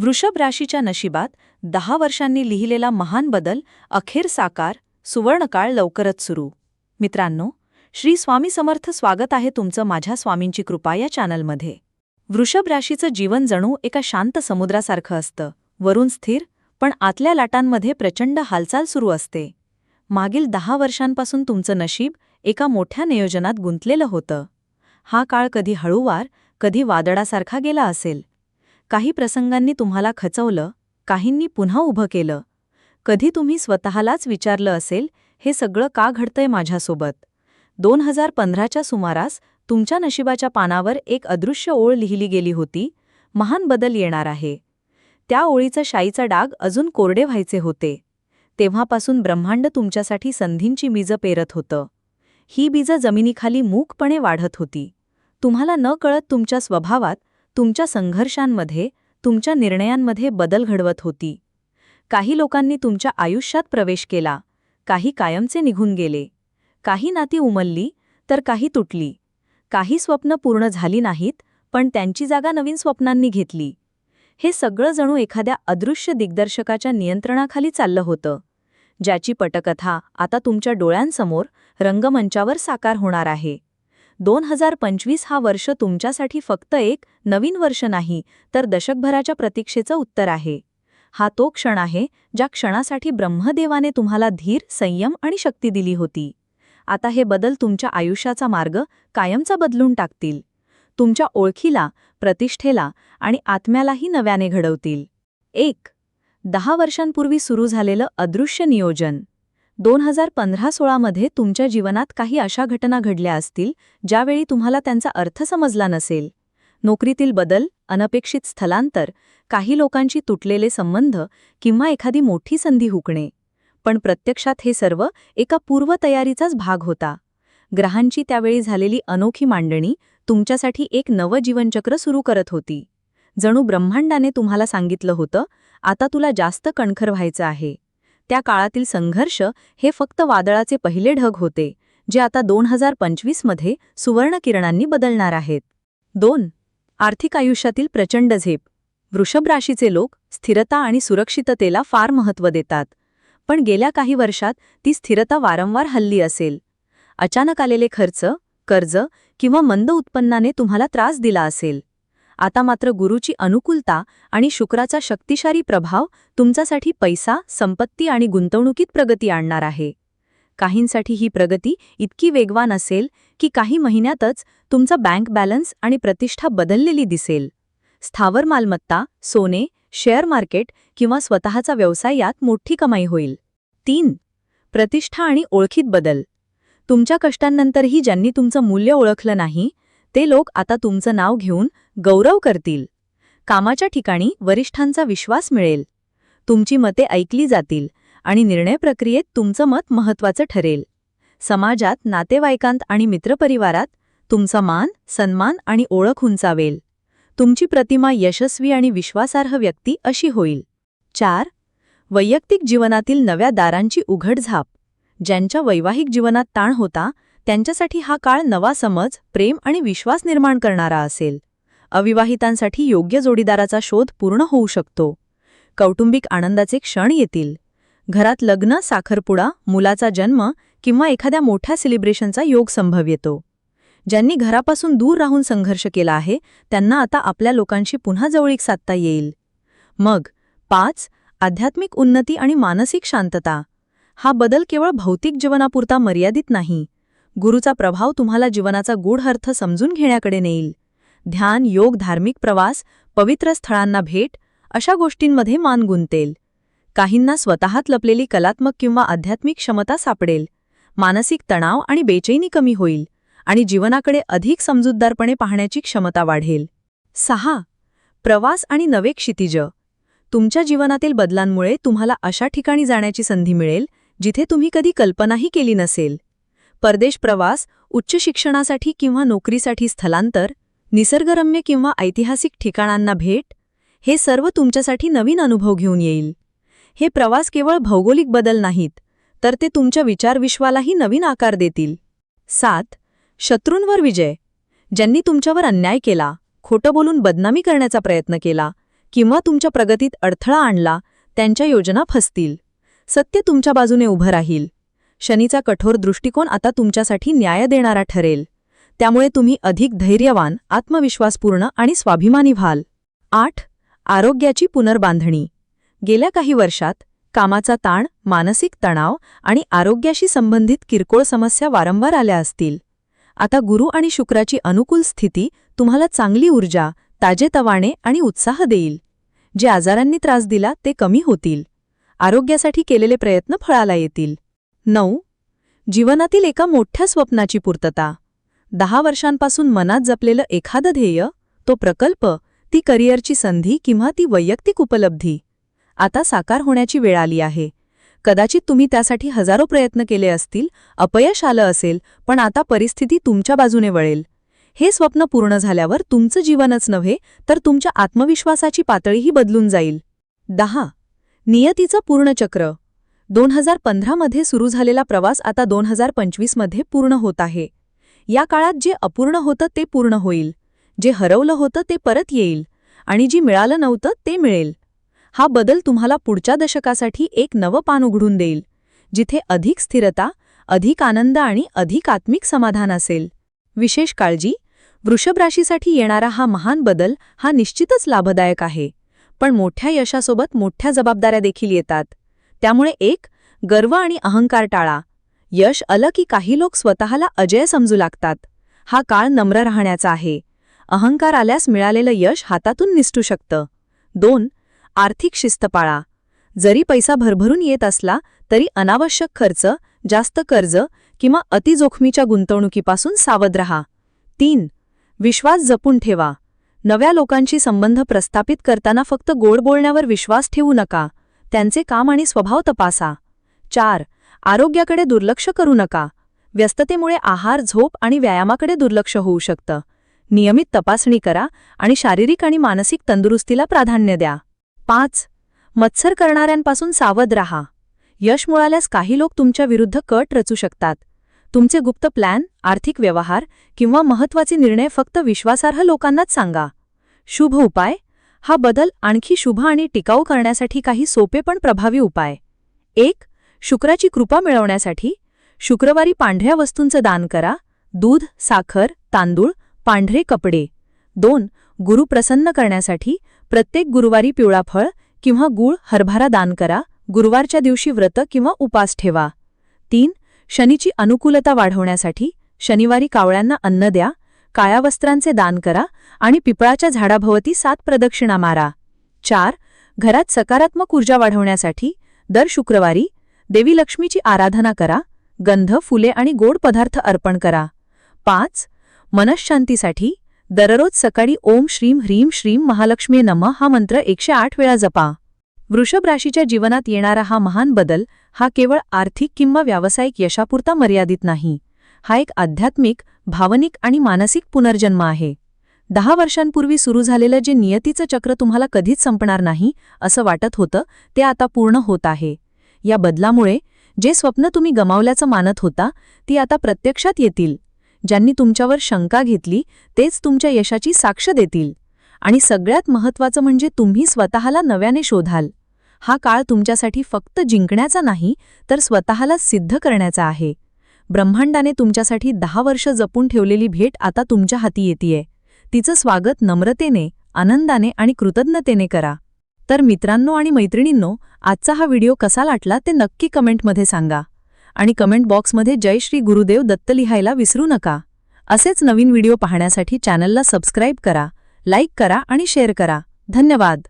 वृषभ राशीच्या नशिबात दहा वर्षांनी लिहिलेला महान बदल अखेर साकार सुवर्णकाळ लवकरच सुरू. मित्रांनो श्री स्वामी समर्थ स्वागत आहे तुमचं माझ्या स्वामींची कृपा या चॅनलमध्ये. वृषभ राशीचं जीवन जणू एका शांत समुद्रासारखं असतं. वरून स्थिर पण आतल्या लाटांमध्ये प्रचंड हालचाल सुरू असते. मागील दहा वर्षांपासून तुमचं नशीब एका मोठ्या नियोजनात गुंतलेलं होतं. हा काळ कधी हळूवार कधी वादळासारखा गेला असेल. काही प्रसंगांनी तुम्हाला खचवलं काहींनी पुन्हा उभं केलं. कधी तुम्ही स्वतःलाच विचारलं असेल हे सगळं का घडतंय माझ्यासोबत? दोन हजार पंधराच्या सुमारास तुमच्या नशिबाच्या पानावर एक अदृश्य ओळ लिहिली गेली होती महान बदल येणार आहे. त्या ओळीचा शाईचा डाग अजून कोरडे व्हायचे होते. तेव्हापासून ब्रह्मांड तुमच्यासाठी संधींची बीजं पेरत होतं. ही बीजं जमिनीखाली मूकपणे वाढत होती. तुम्हाला न कळत तुमच्या स्वभावात तुमच्या संघर्षांमध्ये तुमच्या निर्णयांमध्ये बदल घडवत होती. काही लोकांनी तुमच्या आयुष्यात प्रवेश केला काही कायमचे निघून गेले. काही नाती उमलली तर काही तुटली. काही स्वप्न पूर्ण झाली नाहीत पण त्यांची जागा नवीन स्वप्नांनी घेतली. हे सगळं जणू एखाद्या अदृश्य दिग्दर्शकाच्या नियंत्रणाखाली चाललं होतं. ज्याची पटकथा आता तुमच्या डोळ्यांसमोर रंगमंचावर साकार होणार आहे. दोन हजार पंचवीस हा वर्ष तुमच्यासाठी फक्त एक नवीन वर्ष नाही तर दशकभराच्या प्रतीक्षेचं उत्तर आहे. हा तो क्षण आहे ज्या क्षणासाठी ब्रह्मदेवाने तुम्हाला धीर संयम आणि शक्ती दिली होती. आता हे बदल तुमच्या आयुष्याचा मार्ग कायमचा बदलून टाकतील. तुमच्या ओळखीला प्रतिष्ठेला आणि आत्म्यालाही नव्याने घडवतील. एक दहा वर्षांपूर्वी सुरू झालेलं अदृश्य नियोजन. दोन हजार पंधरा सोळामध्ये तुमच्या जीवनात काही अशा घटना घडल्या असतील ज्यावेळी तुम्हाला त्यांचा अर्थ समजला नसेल. नोकरीतील बदल अनपेक्षित स्थलांतर काही लोकांची तुटलेले संबंध किंवा एखादी मोठी संधी हुकणे. पण प्रत्यक्षात हे सर्व एका पूर्वतयारीचाच भाग होता. ग्रहांची त्यावेळी झालेली अनोखी मांडणी तुमच्यासाठी एक नवं जीवनचक्र सुरू करत होती. जणू ब्रह्मांडाने तुम्हाला सांगितलं होतं आता तुला जास्त कणखर व्हायचं आहे. त्या काळातील संघर्ष हे फक्त वादळाचे पहिले ढग होते जे आता दोन हजार पंचवीसमध्ये सुवर्णकिरणांनी बदलणार आहेत. दोन. आर्थिक आयुष्यातील प्रचंड झेप. वृषभ राशीचे लोक स्थिरता आणि सुरक्षिततेला फार महत्त्व देतात. पण गेल्या काही वर्षात ती स्थिरता वारंवार हल्ली असेल. अचानक आलेले खर्च कर्ज किंवा मंद उत्पन्नाने तुम्हाला त्रास दिला असेल. आता मात्र गुरुची अनुकूलता आणि शुक्राचा शक्तिशाली प्रभाव तुमच्यासाठी पैसा संपत्ती आणि गुंतवणुकीत प्रगती आणणार आहे. काहींसाठी ही प्रगती इतकी वेगवान असेल की काही महिन्यातच तुमचा बँक बॅलन्स आणि प्रतिष्ठा बदललेली दिसेल. स्थावर मालमत्ता सोने शेअर मार्केट किंवा स्वतःचा व्यवसाय यात मोठी कमाई होईल. तीन प्रतिष्ठा आणि ओळखीत बदल. तुमच्या कष्टांनंतरही ज्यांनी तुमचं मूल्य ओळखलं नाही ते लोक आता तुमचं नाव घेऊन गौरव करतील. कामाच्या ठिकाणी वरिष्ठांचा विश्वास मिळेल. तुमची मते ऐकली जातील आणि निर्णय प्रक्रियेत तुमचं मत महत्त्वाचं ठरेल. समाजात नातेवाईकांत आणि मित्रपरिवारात तुमचा मान सन्मान आणि ओळख उंचावेल. तुमची प्रतिमा यशस्वी आणि विश्वासार्ह व्यक्ती अशी होईल. चार वैयक्तिक जीवनातील नव्या दारांची उघडझाप. ज्यांच्या वैवाहिक जीवनात ताण होता त्यांच्यासाठी हा काळ नवा समज प्रेम आणि विश्वास निर्माण करणारा असेल. अविवाहितांसाठी योग्य जोडीदाराचा शोध पूर्ण होऊ शकतो. कौटुंबिक आनंदाचे क्षण येतील. घरात लग्न साखरपुडा मुलाचा जन्म किंवा एखाद्या मोठ्या सेलिब्रेशनचा योग संभव येतो ज्यांनी घरापासून दूर राहून संघर्ष केला आहे त्यांना आता आपल्या लोकांशी पुन्हा जवळीक साधता येईल. मग पाच आध्यात्मिक उन्नती आणि मानसिक शांतता. हा बदल केवळ भौतिक जीवनापुरता मर्यादित नाही. गुरुचा प्रभाव तुम्हाला जीवनाचा गूढ अर्थ समजून घेण्याकडे नेईल. ध्यान योग धार्मिक प्रवास पवित्र स्थळांना भेट अशा गोष्टींमध्ये मान गुंतेल. काहींना स्वतःत लपलेली कलात्मक किंवा आध्यात्मिक क्षमता सापडेल. मानसिक तणाव आणि बेचैनी कमी होईल आणि जीवनाकडे अधिक समजूतदारपणे पाहण्याची क्षमता वाढेल. सहा. प्रवास आणि नवे क्षितिज. तुमच्या जीवनातील बदलांमुळे तुम्हाला अशा ठिकाणी जाण्याची संधी मिळेल जिथे तुम्ही कधी कल्पनाही केली नसेल. परदेश प्रवास उच्च शिक्षणासाठी किंवा नोकरीसाठी स्थलांतर निसर्गरम्य किंवा ऐतिहासिक ठिकाणांना भेट हे सर्व तुमच्यासाठी नवीन अनुभव घेऊन येईल. हे प्रवास केवळ भौगोलिक बदल नाहीत तर ते तुमच्या विचारविश्वालाही नवीन आकार देतील. सात शत्रूंवर विजय. ज्यांनी तुमच्यावर अन्याय केला खोटं बोलून बदनामी करण्याचा प्रयत्न केला किंवा तुमच्या प्रगतीत अडथळा आणला त्यांच्या योजना फसतील. सत्य तुमच्या बाजूने उभं राहील. शनीचा कठोर दृष्टिकोन आता तुमच्यासाठी न्याय देणारा ठरेल. त्यामुळे तुम्ही अधिक धैर्यवान आत्मविश्वासपूर्ण आणि स्वाभिमानी व्हाल. आठ. आरोग्याची पुनर्बांधणी. गेल्या काही वर्षात कामाचा ताण मानसिक तणाव आणि आरोग्याशी संबंधित किरकोळ समस्या वारंवार आल्या असतील. आता गुरु आणि शुक्राची अनुकूल स्थिती तुम्हाला चांगली ऊर्जा ताजेतवाने आणि उत्साह देईल. जे आजारांनी त्रास दिला ते कमी होतील. आरोग्यासाठी केलेले प्रयत्न फळाला येतील. नऊ. जीवनातील एका मोठ्या स्वप्नाची पूर्तता. दहा वर्षांपासून मनात जपलेलं एखादं ध्येय तो प्रकल्प ती करिअरची संधी किंवा ती वैयक्तिक उपलब्धी. आता साकार होण्याची वेळ आली आहे. कदाचित तुम्ही त्यासाठी हजारो प्रयत्न केले असतील अपयश आलं असेल पण आता परिस्थिती तुमच्या बाजूने वळेल. हे स्वप्न पूर्ण झाल्यावर तुमचं जीवनच नव्हे तर तुमच्या आत्मविश्वासाची पातळीही बदलून जाईल. दहा. नियतीचं पूर्ण चक्र दोन हजार पंधरामध्ये सुरू झालेला प्रवास आता दोन हजार पंचवीसमध्ये पूर्ण होत आहे. या काळात जे अपूर्ण होतं ते पूर्ण होईल. जे हरवलं होतं ते परत येईल. आणि जी मिळालं नव्हतं ते मिळेल. हा बदल तुम्हाला पुढच्या दशकासाठी एक नवं पान उघडून देईल. जिथे अधिक स्थिरता अधिक आनंद आणि अधिक आत्मिक समाधान असेल. विशेष काळजी वृषभ राशीसाठी येणारा हा महान बदल हा निश्चितच लाभदायक आहे. पण मोठ्या यशासोबत मोठ्या जबाबदाऱ्या देखील येतात. त्यामुळे एक गर्व आणि अहंकार टाळा. यश आलं की काही लोक स्वतःला अजय समजू लागतात. हा काळ नम्र राहण्याचा आहे. अहंकार आल्यास मिळालेलं यश हातातून निसटू शकतं. दोन आर्थिक शिस्त पाळा. जरी पैसा भरभरून येत असला तरी अनावश्यक खर्च जास्त कर्ज किंवा अतिजोखमीच्या गुंतवणुकीपासून सावध रहा. तीन विश्वास जपून ठेवा. नव्या लोकांशी संबंध प्रस्थापित करताना फक्त गोड बोलण्यावर विश्वास ठेवू नका. त्यांचे काम आणि स्वभाव तपासा. चार आरोग्याकडे दुर्लक्ष करू नका. व्यस्ततेमुळे आहार झोप आणि व्यायामाकडे दुर्लक्ष होऊ शकतं. नियमित तपासणी करा आणि शारीरिक आणि मानसिक तंदुरुस्तीला प्राधान्य द्या. पाच मत्सर करणाऱ्यांपासून सावध राहा. यश मिळाल्यास काही लोक तुमच्या विरुद्ध कट रचू शकतात. तुमचे गुप्त प्लॅन आर्थिक व्यवहार किंवा महत्त्वाचे निर्णय फक्त विश्वासार्ह लोकांनाच सांगा. शुभ उपाय हा बदल आणखी शुभ आणि टिकाऊ करण्यासाठी काही सोपे पण प्रभावी उपाय. एक शुक्राची कृपा मिळवण्यासाठी शुक्रवारी पांढऱ्या वस्तूंचं दान करा. दूध साखर तांदूळ पांढरे कपडे. दोन गुरु प्रसन्न करण्यासाठी प्रत्येक गुरुवारी पिवळा फळ किंवा गूळ हरभरा दान करा. गुरुवारच्या दिवशी व्रत किंवा उपास ठेवा. तीन शनीची अनुकूलता वाढवण्यासाठी शनिवारी कावळ्यांना अन्न द्या. काळ्या वस्त्रांचे दान करा आणि पिपळाच्या झाडाभोवती सात प्रदक्षिणा मारा. चार घरात सकारात्मक ऊर्जा वाढवण्यासाठी दर शुक्रवारी देवी लक्ष्मीची आराधना करा गंध फुले आणि गोड पदार्थ अर्पण करा. पाच मनशांतीसाठी दररोज सकाळी ओम श्रीम ह्रीम श्रीम महालक्ष्मी नम हा मंत्र एकशे आठ वेळा जपा. वृषभ राशीच्या जीवनात येणारा हा महान बदल हा केवळ आर्थिक किंवा व्यावसायिक यशापुरता मर्यादित नाही. हा एक आध्यात्मिक भावनिक आणि मानसिक पुनर्जन्म आहे. दहा वर्षांपूर्वी सुरू झालेलं जे नियतीचं चक्र तुम्हाला कधीच संपणार नाही असं वाटत होतं ते आता पूर्ण होत आहे. या बदलामुळे जे स्वप्न तुम्ही गमावल्याचं मानत होता ती आता प्रत्यक्षात येतील. ज्यांनी तुमच्यावर शंका घेतली तेच तुमच्या यशाची साक्ष देतील. आणि सगळ्यात महत्त्वाचं म्हणजे तुम्ही स्वतःला नव्याने शोधाल. हा काळ तुमच्यासाठी फक्त जिंकण्याचा नाही तर स्वतःला सिद्ध करण्याचा आहे. ब्रह्मांडाने तुमच्यासाठी दहा वर्ष जपून ठेवलेली भेट आता तुमच्या हाती येतीये. तिचं स्वागत नम्रतेने आनंदाने आणि कृतज्ञतेने करा. तर मित्रांनो आणि मैत्रिणींनो आजचा हा व्हिडिओ कसा लाटला ते नक्की कमेंटमध्ये सांगा. आणि कमेंट बॉक्समध्ये जय श्री गुरुदेव दत्त लिहायला विसरू नका. असेच नवीन व्हिडिओ पाहण्यासाठी चॅनलला सबस्क्राईब करा लाईक करा आणि शेअर करा. धन्यवाद.